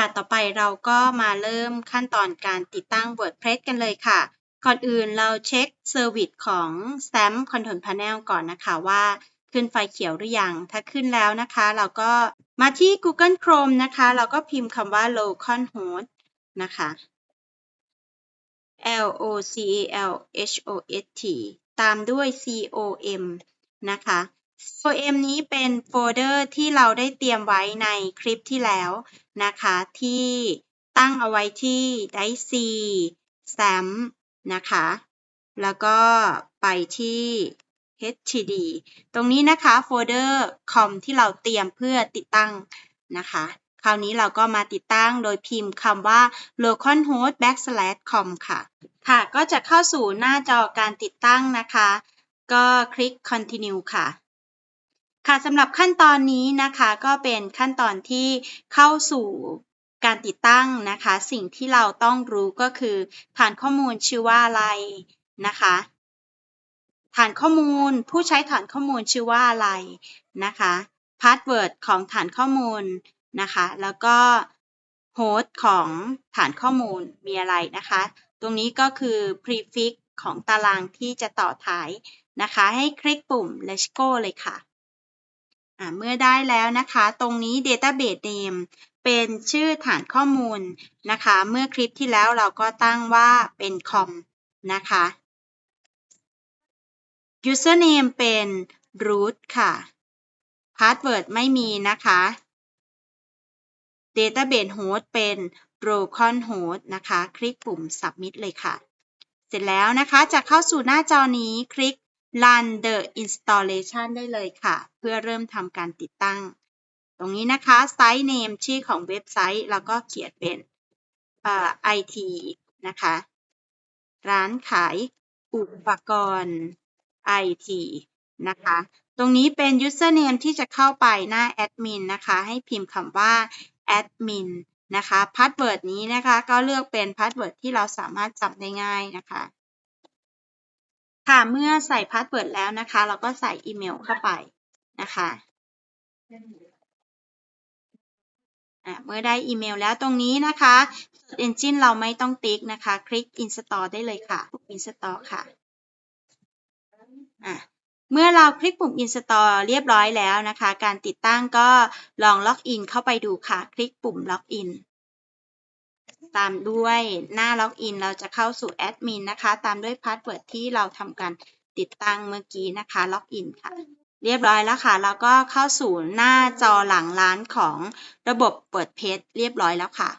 ค่ะ ต่อไปเราก็มาเริ่มขั้นตอนการติดตั้ง WordPress กันเลยค่ะ ก่อนอื่นเราเช็คเซอร์วิสของ SAM Control Panel ก่อนนะคะว่าขึ้นไฟเขียวหรือยัง ถ้าขึ้นแล้วนะคะ เราก็มาที่ Google Chrome นะคะ เราก็พิมพ์คำว่า localhost นะคะ L O C A L H O S T ตามด้วย C O M นะคะ C O M นี้เป็นโฟลเดอร์ที่เราได้เตรียมไว้ในคลิปที่แล้ว นะคะที่ตั้งเอาไว้ที่ Drive C SAM นะคะ แล้วก็ไปที่ HTD ตรงนี้นะคะโฟลเดอร์คอมที่เราเตรียมเพื่อติดตั้งนะคะ คราวนี้เราก็มาติดตั้งโดยพิมพ์คำว่า localhost backslash com ค่ะ ค่ะ ก็จะเข้าสู่หน้าจอการติดตั้งนะคะ ก็คลิก continue ค่ะ ค่ะสำหรับขั้นตอนนี้นะคะก็เป็นขั้นตอนที่เข้าสู่การติดตั้งนะคะ สิ่งที่เราต้องรู้ก็คือ ฐานข้อมูลชื่อว่าอะไรนะคะ ฐานข้อมูลผู้ใช้ฐานข้อมูลชื่อว่าอะไรนะคะพาสเวิร์ดของฐานข้อมูลนะคะ แล้วก็โฮสต์ของฐานข้อมูลมีอะไรนะคะ ตรงนี้ก็คือ prefix ของตารางที่จะต่อท้ายนะคะ ให้คลิกปุ่ม let's go เลยค่ะ เมื่อได้แล้วนะคะ ตรงนี้ database name เป็นชื่อฐานข้อมูลนะคะ เมื่อคลิปที่แล้วเราก็ตั้งว่าเป็นคอมนะคะ username เป็น root ค่ะ password ไม่มีนะคะ database host เป็น localhost นะคะ คลิกปุ่ม submit เลยค่ะ เสร็จแล้วนะคะ จะเข้าสู่หน้าจอนี้คลิก run the installation ได้เลยค่ะ เพื่อเริ่มทำการติดตั้ง ตรงนี้นะคะ site name ชื่อของเว็บไซต์ แล้วก็เขียนเป็น IT นะคะ ร้านขายอุปกรณ์ IT นะคะ ตรงนี้เป็น username ที่จะเข้าไปหน้าแอดมินนะคะ ให้พิมพ์คำว่า admin นะคะ password นี้นะคะ ก็เลือกเป็น password ที่เราสามารถจำได้ง่ายนะคะ ค่ะเมื่อใส่ password แล้วนะคะ เราก็ใส่อีเมลเข้าไปนะคะเมื่อได้อีเมลแล้วตรงนี้นะคะ Search Engine เราไม่ต้องติ๊กนะคะ คลิก install ได้เลยค่ะ install ค่ะเมื่อเราคลิกปุ่ม install เรียบร้อยแล้วนะคะ การติดตั้งก็ลองล็อกอินเข้าไปดูค่ะ คลิกปุ่มล็อกอิน ตามด้วยหน้าล็อกอินเราจะเข้าสู่แอดมินนะคะ ตามด้วยพาสเวิร์ดที่เราทำการติดตั้งเมื่อกี้นะคะล็อกอินค่ะ เรียบร้อยแล้วค่ะ แล้วก็เข้าสู่หน้าจอหลังร้านของระบบเปิดเพจเรียบร้อยแล้วค่ะ